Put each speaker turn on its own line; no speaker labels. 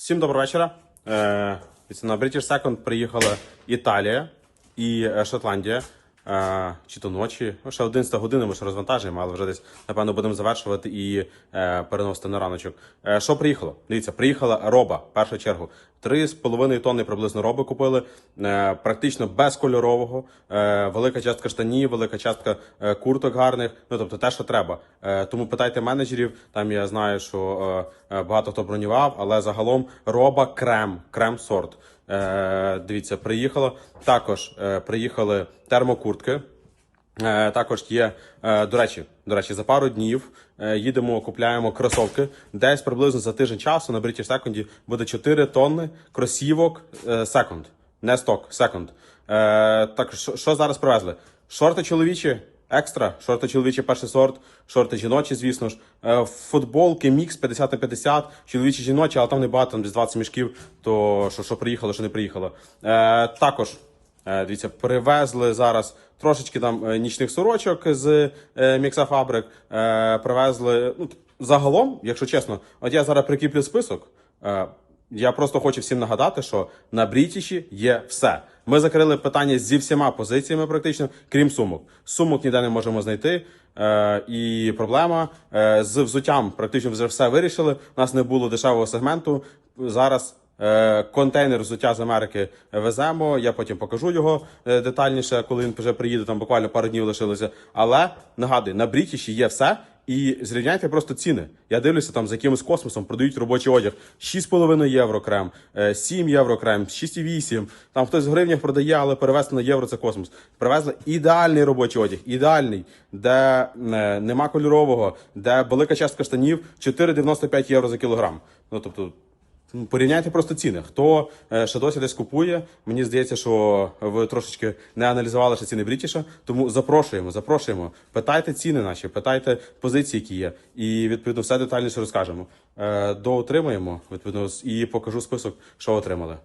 Всім доброго вечора. Е, на British Second приїхала Італія і е, Шотландія. Чи то ночі, ну, ще 11 година ми ще розвантажуємо, але вже десь, напевно, будемо завершувати і е, переносити на раночок. Е, що приїхало? Дивіться, приїхала роба, в першу чергу. 3,5 тонни приблизно роби купили, е, практично безкольорового, е, велика частка штанів, велика частка курток гарних, ну тобто те, що треба. Тому питайте менеджерів, там я знаю, що багато хто бронював, але загалом роба крем, крем сорт. Е, дивіться, приїхало. Також е, приїхали термокуртки. Е, також є, е, до речі, до речі, за пару днів е, їдемо, купляємо кросовки. Десь приблизно за тиждень часу на British Second буде 4 тонни кросівок е, Second. Не сток. Е, так, що зараз привезли? Шорти чоловічі, екстра, шорти чоловічі перший сорт, шорти жіночі, звісно ж. Е, футболки, мікс 50 на 50, чоловічі жіночі, але там не багато, там десь 20 мішків, то що, що приїхало, що не приїхало. Е, також Е, Дивіться, привезли зараз трошечки там нічних сорочок з Мікса Фабрик. Привезли ну, загалом, якщо чесно, от я зараз прикріплю список. Я просто хочу всім нагадати, що на Брітіші є все. Ми закрили питання зі всіма позиціями, практично, крім сумок. Сумок ніде не можемо знайти. Е, і проблема е, з взуттям практично вже все вирішили. У нас не було дешевого сегменту. Зараз Е, Контейнер взуття з Америки веземо. Я потім покажу його е, детальніше, коли він вже приїде. Там буквально пару днів лишилося. Але нагадую, на Брітіші є все. І зрівняйте просто ціни. Я дивлюся там за якимось космосом, продають робочий одяг 6,5 євро крем, е, 7 євро крем, 6,8. Там хтось в гривнях продає, але перевезти на євро це космос. Привезли ідеальний робочий одяг, ідеальний, де е, нема кольорового, де велика частка штанів 4,95 євро за кілограм. Ну тобто. Порівняйте просто ціни. Хто е, ще досі десь купує, мені здається, що ви трошечки не аналізували ще ціни Брітіша. Тому запрошуємо, запрошуємо. Питайте ціни наші, питайте позиції, які є, і відповідно все детальніше розкажемо. Е, Доотримаємо відповідно і покажу список, що отримали.